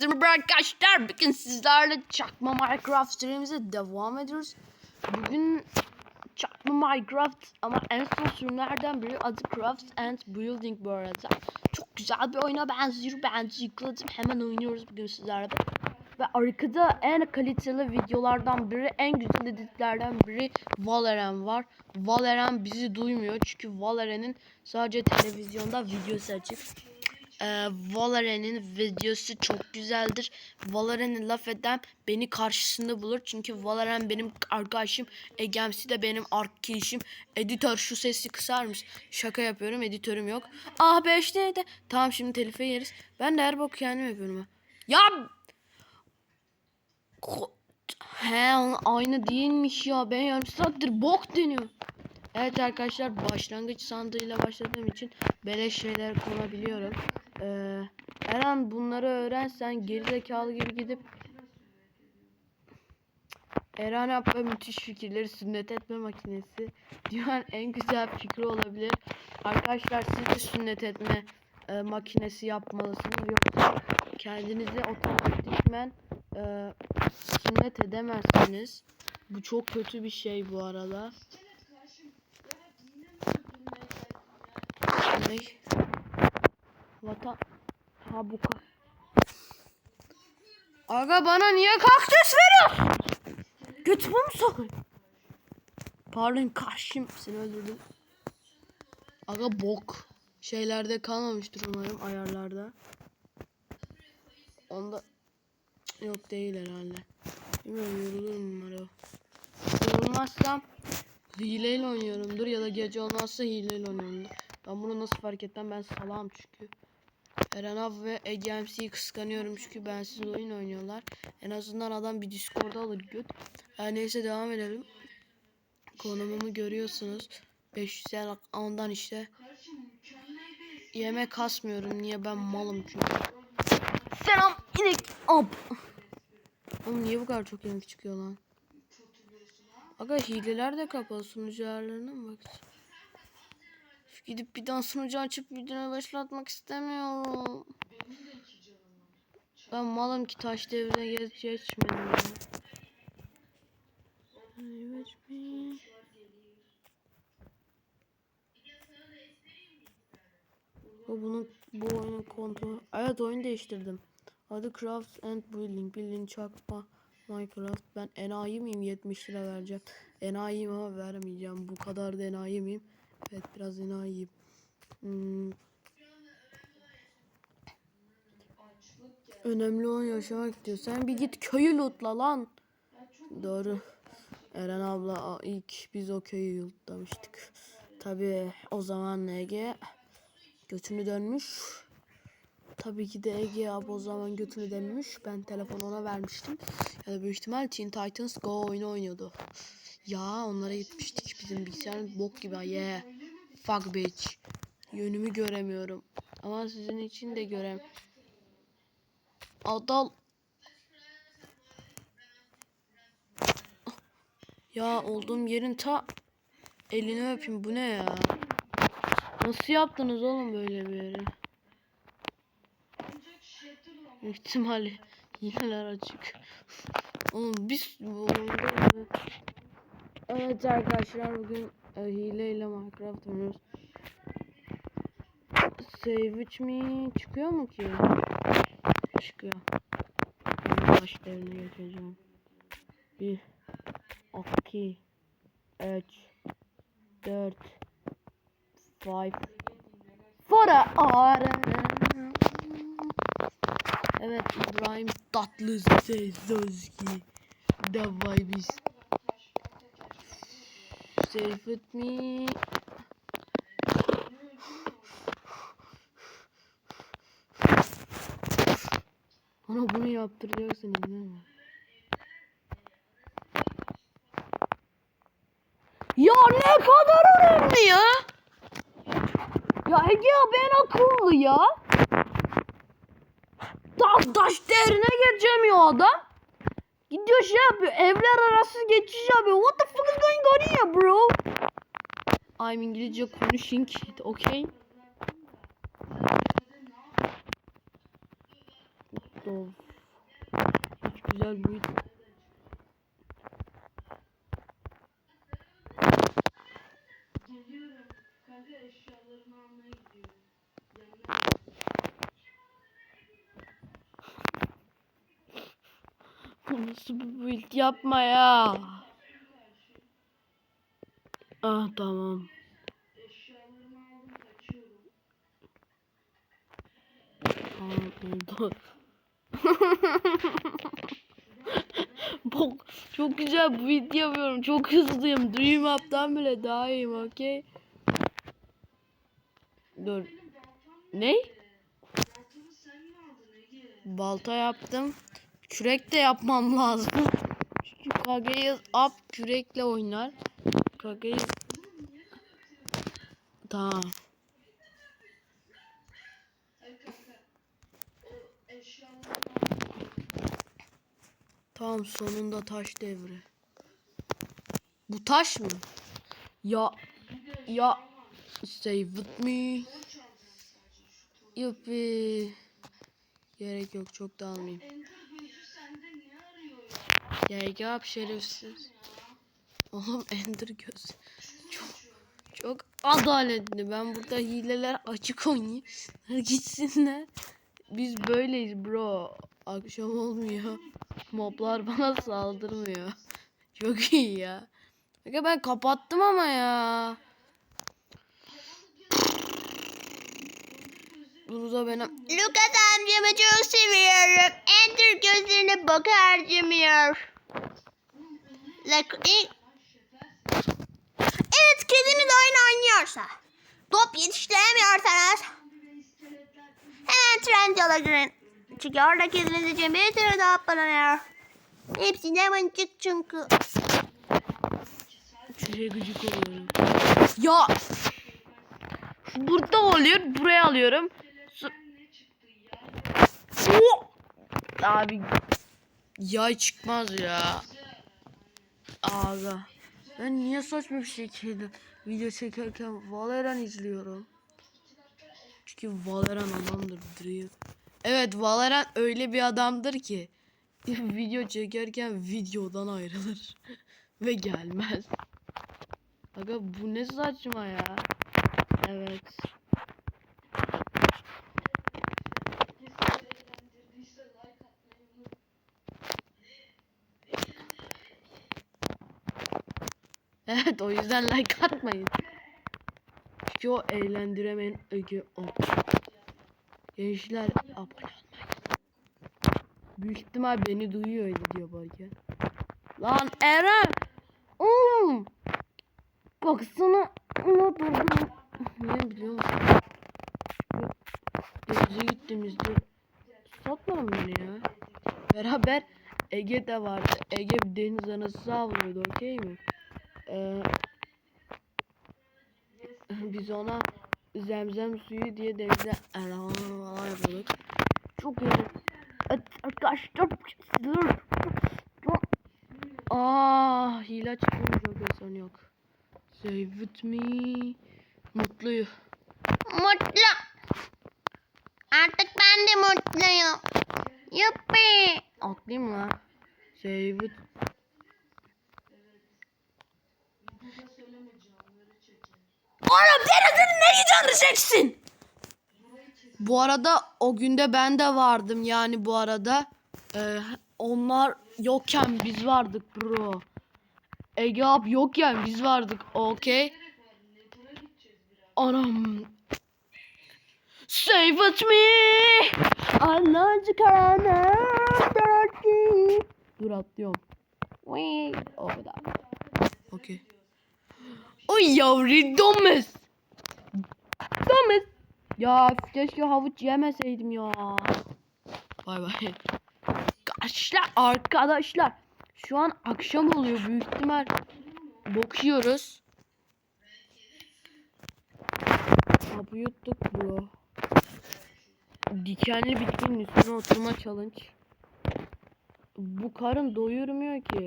Merhaba arkadaşlar bugün sizlerle çakma Minecraft serimize devam ediyoruz. Bugün çakma Minecraft ama en son sürümlerden biri adı Craft and Building bu arada. Çok güzel bir oyuna benziyor. Ben de yükledim. Hemen oynuyoruz bugün sizlerle. Ve arkada en kaliteli videolardan biri, en güzel editlerden biri Valorant var. Valorant bizi duymuyor çünkü Valorant'in sadece televizyonda videosu açık. Ee, Valorant'in videosu çok güzeldir. Valorant'ı laf eden beni karşısında bulur. Çünkü Valorant benim arkadaşım. Egemsi de benim arkadaşım. Editör şu sesi kısar mısın? Şaka yapıyorum. Editörüm yok. Ah be işte de. Tamam şimdi telife yeriz. Ben de her bok kendim yapıyorum. Ya He aynı değilmiş ya. Ben yarım saattir bok deniyorum. Evet arkadaşlar başlangıç sandığıyla başladığım için beleş şeyler konabiliyorum. Ee, her an bunları öğrensen gerizekalı gibi gidip Eren Abba müthiş fikirleri sünnet etme makinesi dünyanın en güzel fikri olabilir. Arkadaşlar siz de sünnet etme e, makinesi yapmalısınız yoksa kendinizi otomatikmen e, sünnet edemezsiniz. Bu çok kötü bir şey bu arada. Ne? Vatan ha bu ka- Aga bana niye kaktüs veriyorsun? Götümü mü sokayım? Pardon karşım seni öldürdüm. Aga bok. Şeylerde kalmamıştır umarım ayarlarda. Onda yok değil herhalde. Bilmiyorum yorulurum umarım. Yorulmazsam hileyle oynuyorumdur ya da gece olmazsa hileyle oynuyorumdur. Ben bunu nasıl fark etmem ben salağım çünkü. Eren Av ve Ege MC'yi kıskanıyorum çünkü bensiz oyun oynuyorlar. En azından adam bir Discord'a alır göt. Her neyse devam edelim. Konumumu görüyorsunuz. 500 yer ondan işte. Yemek kasmıyorum. Niye ben malım çünkü. Selam inek ab. Oğlum niye bu kadar çok yemek çıkıyor lan? Aga hileler de kapalı sunucu ayarlarına mı bak? Gidip bir daha sunucu açıp videoyu başlatmak istemiyorum. Ben malım ki taş devrine geç geçmedim ya. Geçmeyin. Bu bunun bu oyunun kontrol. Evet oyun değiştirdim. Adı Craft and Building. Bildiğin çakma Minecraft. Ben enayi miyim? 70 lira vereceğim. Enayiyim ama vermeyeceğim. Bu kadar da enayi miyim? Evet biraz enayiyim. Hmm. Önemli olan yaşamak diyor. Sen bir git köyü lootla lan. Doğru. Eren abla ilk biz o köyü lootlamıştık. Tabi o zaman Ege götünü dönmüş. Tabii ki de Ege abi o zaman götünü dönmüş. Ben telefonu ona vermiştim. Ya da büyük ihtimal Teen Titans Go oyunu oynuyordu. Ya onlara gitmiştik. Bizim bilgisayar bok gibi. Yeah. Fuck bitch. Yönümü göremiyorum. Ama sizin için de görem. Adal. Ya olduğum yerin ta elini öpeyim. Bu ne ya? Nasıl yaptınız oğlum böyle bir yeri? Büyük ihtimalle hileler açık. Oğlum biz Evet arkadaşlar bugün e, hileyle Minecraft oynuyoruz. Save which me çıkıyor mu ki? Çıkıyor. Ben baş devrine geçeceğim. 1 2 3 4 5 Fora. Evet İbrahim tatlı Sezozki. Davay biz. Save with me. Bana bunu yaptıracaksınız değil mi? Ya ne kadar önemli ya? Ya Ege ya ben akıllı ya. Taş taş değerine geçemiyor adam. Gidiyor şey yapıyor. Evler arası geçiş yapıyor. What the fuck here bro? I'm İngilizce konuşing. Okay. Of. güzel Bu Nasıl bir build yapma ya. Ah tamam. Tamam. Bok, çok güzel build yapıyorum. Çok hızlıyım. Dream Up'tan bile daha iyiyim okey. Dur. Ne? Balta yaptım. Kürek de yapmam lazım. Çünkü Kage'yi up kürekle oynar. Kage'yi... Aldım. Tamam sonunda taş devri. Bu taş mı? Ya ya stay with me. Yuppi. Gerek yok çok da almayayım. Gerek yok şerefsiz. Oğlum Ender göz. Adaletli. Ben burada hileler açık oynayayım. Gitsinler. Biz böyleyiz bro. Akşam olmuyor. Moblar bana saldırmıyor. Çok iyi ya. Peki ben kapattım ama ya. Burada benim Lucas amcamı çok seviyorum. Ender gözlerine bak harcamıyor. Like, e- evet kediniz oyun oynuyorsa. Top yetiştiremiyorsanız. Hemen trend girin. Çünkü orada kediniz için bir sürü top bulunuyor. Hepsi de mıncık çünkü. gıcık oluyorum. Ya burada oluyor. Buraya alıyorum. Su-! Abi yay çıkmaz ya. Aga. Ben niye saçma bir şekilde video çekerken Valorant izliyorum? Çünkü Valorant adamdır Dream. Evet Valorant öyle bir adamdır ki video çekerken videodan ayrılır ve gelmez. Aga bu ne saçma ya. Evet. Evet o yüzden like atmayın. Çünkü o eğlendiremeyen Ege o. Gençler abone olmayın. Büyük ihtimal beni duyuyor öyle diyor yaparken. Lan Eren! Oğlum! Baksana durdum. Niye biliyor musun? Denize gittiğimizde satmadın beni ya. Beraber Ege de vardı. Ege deniz anası avlıyordu okey mi? Ee, biz ona zemzem suyu diye denize falan yapıyorduk. Çok iyi. Arkadaşlar. Aa, hile çıkmış çok insan yok. Save with me. Mutluyum. Mutlu. Artık ben de mutluyum. Yuppi. Atlayayım lan? Save with Oğlum denizin ne canlayacaksın? Bu arada o günde ben de vardım yani bu arada. Ee, onlar yokken biz vardık bro. Ege abi yokken biz vardık okey. Anam. Save with me. Anacı karanlık. Dur atlıyorum. Wee. O kadar. Okey. Oy yavru domuz. Domuz. Ya keşke havuç yemeseydim ya. Bay bay. Arkadaşlar arkadaşlar. Şu an akşam oluyor büyük ihtimal. Bakıyoruz. Abi yuttuk bro. Dikenli bitkinin üstüne oturma challenge. Bu karın doyurmuyor ki.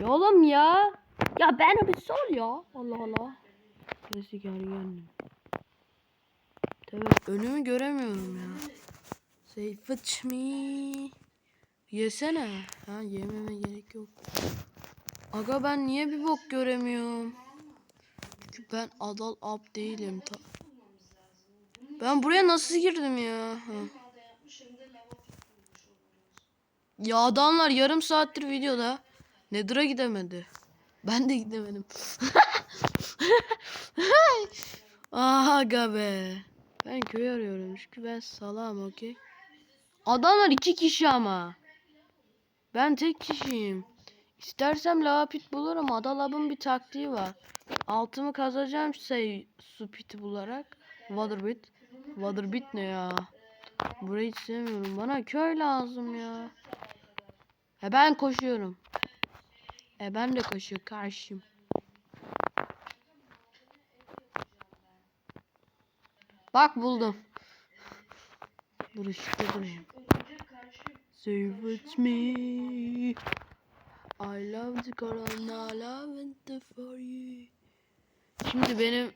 Ya oğlum ya. Ya beni bir sor ya. Allah Allah. Neyse gel geldim. Tabii önümü göremiyorum ya. Fetch me. Yesene. Ha yememe gerek yok. Aga ben niye bir bok göremiyorum? Çünkü ben adal up değilim. Ta- ben buraya nasıl girdim ya? Ha. Ya adamlar yarım saattir videoda. Nether'a gidemedi. Ben de gidemedim. Aga be. Ben köy arıyorum çünkü ben salam okey. Adamlar iki kişi ama. Ben tek kişiyim. İstersem lava pit bulurum. Adalab'ın bir taktiği var. Altımı kazacağım şey su piti bularak. Water pit. Water pit ne ya? Burayı hiç sevmiyorum. Bana köy lazım ya. E ben koşuyorum. E ben de koşuyor karşım. Bak buldum. Dur ışıkta durayım. With me. I love the corona, love it for you. Şimdi benim...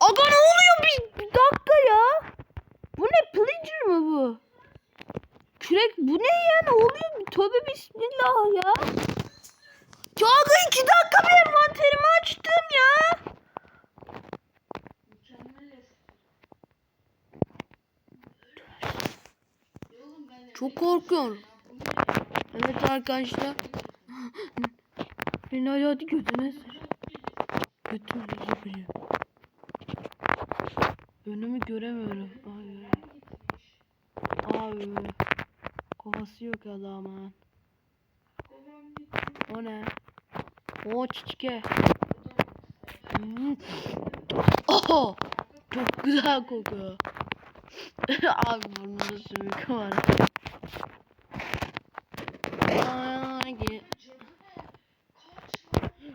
Aga ne oluyor bir, bir dakika ya. Bu ne pillager mı bu? Kürek bu ne ya ne oluyor? Tövbe bismillah ya. Aga iki dakika bir envanterimi açtım ya. Çok korkuyorum. Evet arkadaşlar. Beni hadi götüne sür. Götür bizi Önümü göremiyorum. Abi. Abi. Kovası yok adamın. O ne? O çiçke. Oho! Çok güzel kokuyor. Abi burnumda sümük var.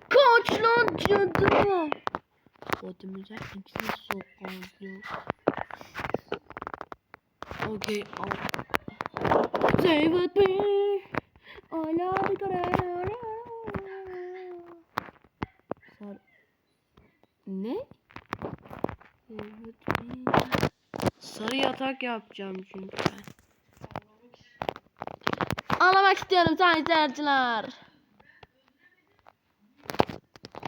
Kaç lan cadı? Kodumuza ikisi sokuldu. Okay, al. Stay with me. I love you. Sar. Ne? Sarı yatak yapacağım çünkü ben. Ağlamak istiyorum sayın seyirciler.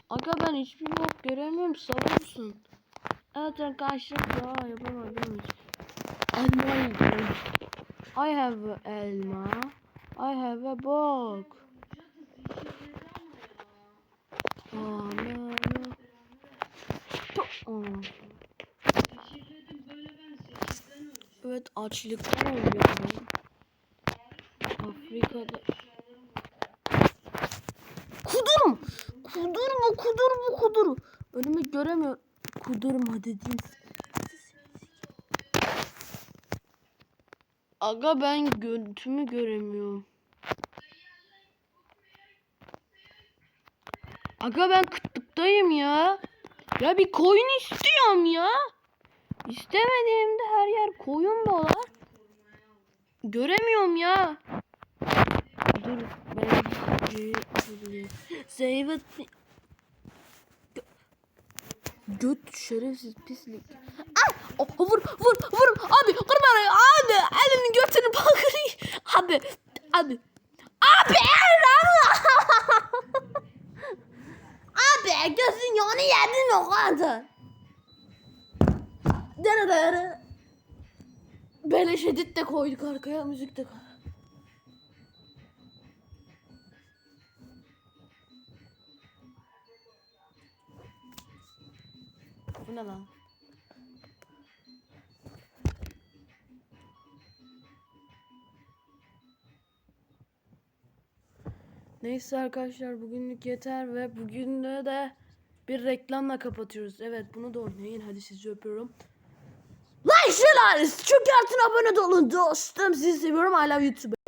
Aga ben hiçbir bok göremiyorum savursun. Evet arkadaşlar ya yapamadım hiç. I have elma. I have a book. Aa, ne, ne. Evet açlıktan ölüyorum. Afrika'da. Eşyalarım var. Kudurma. Kudurma kudurma kudur. Önümü göremiyorum. Kudurma dedin. Aga ben görüntümü göremiyorum. Aga ben kıtlıktayım ya. Ya bir koyun istiyorum ya. İstemediğimde her yer koyun dolar. Göremiyorum ya. Dur ben Save it. Göt şerefsiz pislik. Ay! Oh, vur vur vur abi kurban olayım. abi elini götünü bakır abi abi abi abi gözün yağını yedin o kadar. Dere dere. Beleş edit de koyduk arkaya müzik de koyduk. Bu ne lan? Neyse arkadaşlar bugünlük yeter ve bugün de, bir reklamla kapatıyoruz. Evet bunu da oynayın. Hadi sizi öpüyorum. Like şelales. Çünkü altına abone olun dostum. Sizi seviyorum. I love YouTube.